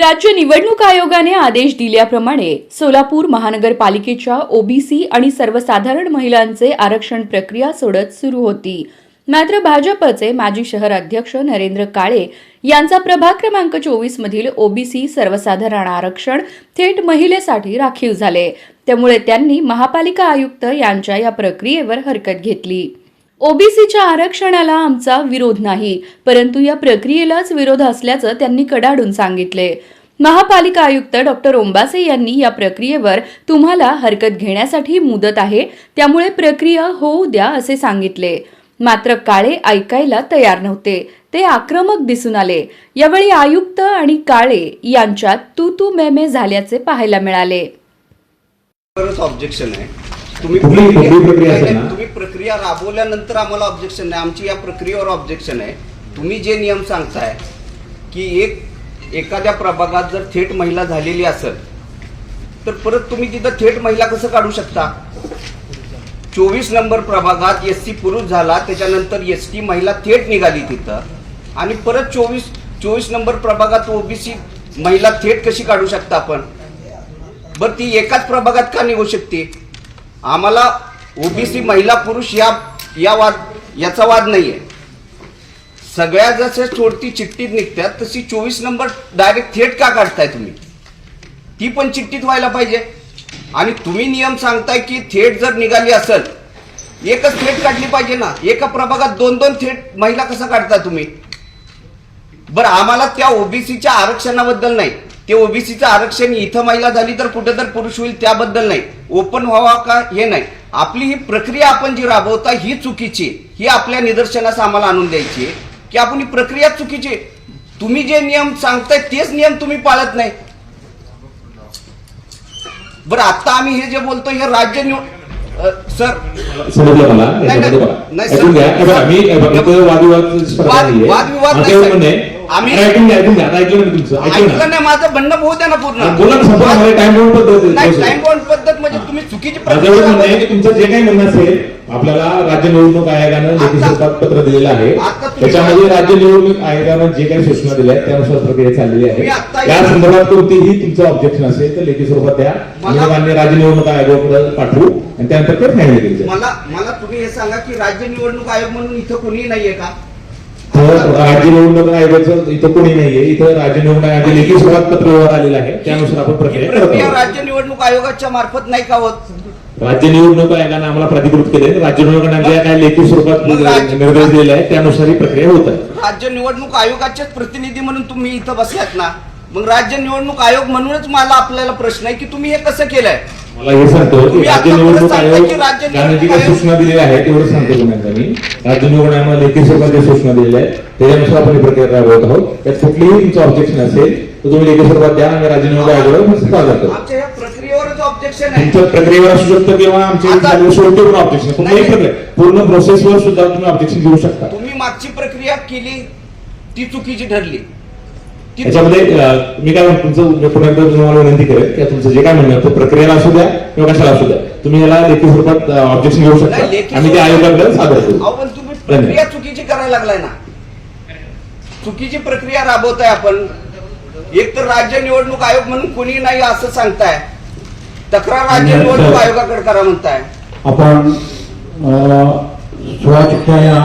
राज्य निवडणूक आयोगाने आदेश दिल्याप्रमाणे सोलापूर महानगरपालिकेच्या ओबीसी आणि सर्वसाधारण महिलांचे आरक्षण प्रक्रिया सोडत सुरू होती. मात्र भाजपचे माजी शहर अध्यक्ष नरेंद्र काळे यांचा प्रभाग क्रमांक चोवीस मधील ओबीसी सर्वसाधारण आरक्षण थेट महिलेसाठी राखीव झाले. त्यामुळे त्यांनी महापालिका आयुक्त यांच्या या प्रक्रियेवर हरकत घेतली. ओबीसीच्या आरक्षणाला आमचा विरोध नाही परंतु या प्रक्रियेलाच विरोध असल्याचं त्यांनी कडाडून सांगितले. महापालिका आयुक्त डॉक्टर ओंबासे यांनी या प्रक्रियेवर तुम्हाला हरकत घेण्यासाठी मुदत आहे त्यामुळे प्रक्रिया होऊ द्या असे सांगितले. मात्र काळे ऐकायला तयार नव्हते ते आक्रमक दिसून आले. यावेळी आयुक्त आणि काळे यांच्यात तू तू मे झाल्याचे पाहायला मिळाले. ऑब्जेक्शन आहे. तुम्ही प्रक्रिया राबवल्यानंतर आम्हाला ऑब्जेक्शन नाही. आमची या प्रक्रियेवर ऑब्जेक्शन आहे. तुम्ही जे नियम सांगताय की एक एखाद्या प्रभागात जर थेट महिला झालेली असेल तर परत तुम्ही तिथं थेट महिला कसं काढू शकता? चोवीस नंबर प्रभागात एस सी पुरुष झाला त्याच्यानंतर एस टी महिला थेट निघाली तिथं. आणि परत चोवीस चोवीस नंबर प्रभागात ओबीसी महिला थेट कशी काढू शकता आपण? बरं ती एकाच प्रभागात का निघू शकते? आम्हाला ओबीसी महिला पुरुष या या वाद याचा वाद नाही आहे सगळ्या जसे चोरती चिठ्ठीत निघतात तशी चोवीस नंबर डायरेक्ट थेट का काढताय तुम्ही? ती पण चिठ्ठीत व्हायला पाहिजे. आणि तुम्ही नियम सांगताय की थेट जर निघाली असेल एकच थेट काढली पाहिजे ना. एका प्रभागात दोन दोन थेट महिला कसं काढता तुम्ही? बरं आम्हाला त्या ओबीसीच्या आरक्षणाबद्दल नाही. ते ओबीसीचं आरक्षण इथं महिला झाली तर कुठं तर पुरुष होईल त्याबद्दल नाही. ओपन व्हावा का हे नाही. आपली ही प्रक्रिया आपण जी राबवता ही चुकीची. ही आपल्या निदर्शनास आम्हाला आणून द्यायची की आपण ही प्रक्रिया चुकीची आहे. तुम्ही जे नियम सांगताय तेच नियम तुम्ही पाळत नाही. बरं आता आम्ही हे जे बोलतो हे राज्य निवड सर. वादविवाद नाही. आम्ही- ऐकून घ्या ऐकून घ्या आता ऐकलं ना तुमचं ऐकलं नाही माझं म्हणणं होऊ द्या ना पूर्ण. बोला ना मला टाइम लावून पद्धत नाही आहे. टाइम बाउंड पद्धत म्हणजे तुम्ही चुकीची माझं एवढं म्हणणं आहे की प्रक्रिया तुमचं जे काही म्हणणं असेल आपल्याला राज्य निवडणूक आयोगानं लेखी आता- स्वरूपात पत्र दिलेलं आहे. आता तुम्ही- त्याच्यामध्ये राज्य निवडणूक आयोगानं जे काही सूचना दिल्या आहेत त्यानुसार प्रक्रिया चाललेली मी आता- आहे त्या संदर्भात कोणतीही तुमचं ऑब्जेक्शन असेल तर लेखी स्वरूपात द्या. मला- मान्य राज्य निवडणूक आयोगाकडे पाठवू आणि त्यानंतर ते मला मला तुम्ही हे सांगा की राज्य निवडणूक आयोग म्हणून इथं कोणी नाहीये का? राज्य निवडणूक आयोगाचं इथं कोणी नाहीये. इथं राज्य निवडणूक आयोगाचे लेखी स्वरूपात पत्र व्यवहार आलेलं आहे. त्यानुसार आपण प्रक्रिया करत प्रक्रिया आहोत राज्य निवडणूक आयोगाच्या मार्फत नाही का होत? राज्य निवडणूक आयोगाने आम्हाला प्राधिकृत केले. राज्य निवडणूक आयोगाने काही लेखी स्वरूपात मग राज्य- निर्देश दिलेले आहेत त्यानुसार ही प्रक्रिया होत आहे. राज्य निवडणूक आयोगाचेच प्रतिनिधी म्हणून तुम्ही इथं बसलात ना? मग राज्य निवडणूक आयोग म्हणूनच मला आपल्याला प्रश्न आहे की तुम्ही हे कसं केलंय? मला हे सांगतो की राज्य निवडणूक आयोग ज्याने जी काही सूचना दिलेल्या आहेत तेवढं सांगतो तुम्हाला मी. राज्य निवडणूक आयोगाने लेखी स्वरूपात ज्या सूचना दिलेल्या आहेत त्याच्यानुसार आपण ही प्रक्रिया राबवत आहोत. त्यात कुठलीही तुमचं ऑब्जेक्शन असेल तर तुम्ही लेखी स्वरूपात द्या आणि राज्य निवडणूक आयोगावर सादर करू. तुमच्या प्रक्रियेवर असू शकतं किंवा आमच्या शेवटी पण ऑब्जेक्शन कुठल्याही नाही. प्रक्रिया पूर्ण प्रोसेसवर सुद्धा तुम्ही ऑब्जेक्शन घेऊ शकता. तुम्ही मागची प्रक्रिया केली ती चुकीची ठरली. अं, मी काय म्हणतो तुमचं मी पुन्हा एकदा तुम्हाला विनंती करेन की तुमचं जे काय म्हणणं तो प्रक्रियेला असू द्या किंवा कशाला असू द्या तुम्ही याला लेखी स्वरूपात ऑब्जेक्शन घेऊ नाही, शकता आम्ही ते आयोगाकडे सादर करू. पण तुम्ही प्रक्रिया चुकीची करायला लागलाय ना. चुकीची प्रक्रिया राबवताय आपण. एक तर राज्य निवडणूक आयोग म्हणून कोणी नाही असं सांगताय. तक्रार राज्य आणि निवडणूक आयोगाकडे करा म्हणताय. आपण सोळा चिठ्ठ्या या